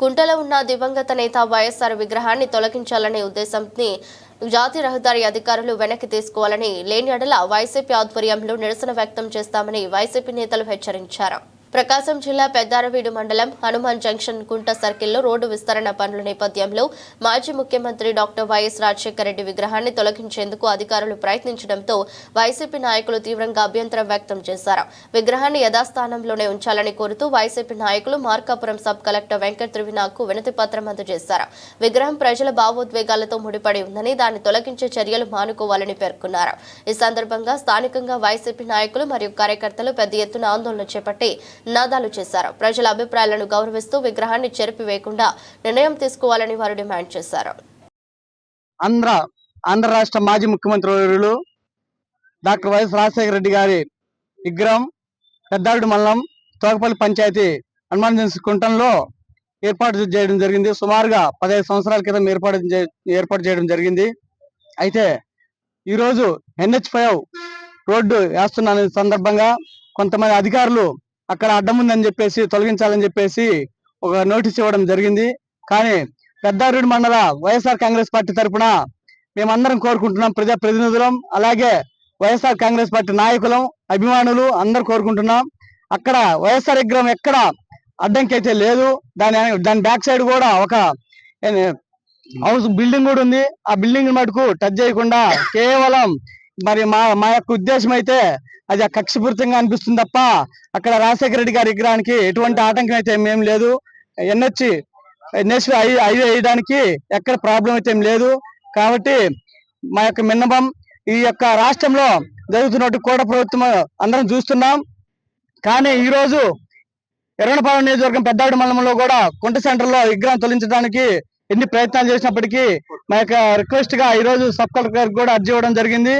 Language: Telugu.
కుంటలో ఉన్న దివంగత నేత వైఎస్ఆర్ విగ్రహాన్ని తొలగించాలనే ఉద్దేశంని జాతీయ రహదారి అధికారులు వెనక్కి తీసుకోవాలని లేని ఎడల వైసీపీ ఆధ్వర్యంలో నిరసన వ్యక్తం చేస్తామని వైసీపీ నేతలు హెచ్చరించారు. ప్రకాశం జిల్లా పెద్దారవీడు మండలం హనుమాన్ జంక్షన్ కుంట సర్కిల్లో రోడ్డు విస్తరణ పనుల నేపథ్యంలో మాజీ ముఖ్యమంత్రి డాక్టర్ వైఎస్ రాజశేఖర రెడ్డి విగ్రహాన్ని తొలగించేందుకు అధికారులు ప్రయత్నించడంతో వైసీపీ నాయకులు తీవ్రంగా అభ్యంతరం వ్యక్తం చేశారు. విగ్రహాన్ని యథాస్థానంలోనే ఉంచాలని కోరుతూ వైసీపీ నాయకులు మార్కాపురం సబ్ కలెక్టర్ వెంకట త్రివినాకు వినతి పత్రం అందజేశారు. విగ్రహం ప్రజల భావోద్వేగాలతో ముడిపడి ఉందని దాన్ని తొలగించే చర్యలు మానుకోవాలని పేర్కొన్నారు. ఈ సందర్భంగా స్థానికంగా వైసీపీ నాయకులు మరియు కార్యకర్తలు పెద్ద ఎత్తున ఆందోళన చేపట్టి నాదాలు చేశారు. ప్రజల అభిప్రాయాలను గౌరవిస్తూ విగ్రహాన్ని చెరిపివేయకుండా నిర్ణయం తీసుకోవాలని వారు డిమాండ్ చేశారు. ఆంధ్ర ఆంధ్ర రాష్ట్ర మాజీ ముఖ్యమంత్రి వర్యులు డాక్టర్ వైఎస్ రాజశేఖర రెడ్డి గారి విగ్రహం పెద్దారెడ్డి మండలం తోకపల్లి పంచాయతీ హనుమాన్ కుంటంలో ఏర్పాటు చేయడం జరిగింది. సుమారుగా పదహైదు సంవత్సరాల క్రితం ఏర్పాటు ఏర్పాటు చేయడం జరిగింది. అయితే ఈరోజు ఎన్హెచ్ ఫైవ్ రోడ్డు వేస్తున్న సందర్భంగా కొంతమంది అధికారులు అక్కడ అడ్డం ఉందని చెప్పేసి తొలగించాలని చెప్పేసి ఒక నోటీస్ ఇవ్వడం జరిగింది. కానీ పెద్దారెడ్డి మండల వైఎస్ఆర్ కాంగ్రెస్ పార్టీ తరపున మేమందరం కోరుకుంటున్నాం ప్రజా ప్రతినిధులం అలాగే వైఎస్ఆర్ కాంగ్రెస్ పార్టీ నాయకులం అభిమానులు అందరు కోరుకుంటున్నాం. అక్కడ వైఎస్ఆర్ విగ్రహం ఎక్కడ అడ్డంకి అయితే లేదు. దాని దాని బ్యాక్ సైడ్ కూడా ఒక హౌస్ బిల్డింగ్ కూడా ఉంది. ఆ బిల్డింగ్ మటుకు టచ్ చేయకుండా కేవలం మరి మా మా యొక్క ఉద్దేశం అయితే అది కక్షపూరితంగా అనిపిస్తుంది తప్ప అక్కడ రాజశేఖర రెడ్డి గారి విగ్రహానికి ఎటువంటి ఆటంకం అయితే ఏం లేదు. ఎన్హెచ్ ఎన్హెచ్ ఐదు వేయడానికి ఎక్కడ ప్రాబ్లం అయితే ఏం లేదు. కాబట్టి మా యొక్క మిన్నపం ఈ యొక్క రాష్ట్రంలో జరుగుతున్నట్టు కూడా ప్రభుత్వం అందరం చూస్తున్నాం. కానీ ఈ రోజు ఎర్రనపాలెం నియోజకవర్గం పెద్దాడి మండలంలో కూడా కుంట సెంటర్లో విగ్రహం తొలగించడానికి ఎన్ని ప్రయత్నాలు చేసినప్పటికీ మా యొక్క రిక్వెస్ట్గా ఈ రోజు సబ్ కలెక్టర్ గారికి కూడా అర్జీ ఇవ్వడం జరిగింది.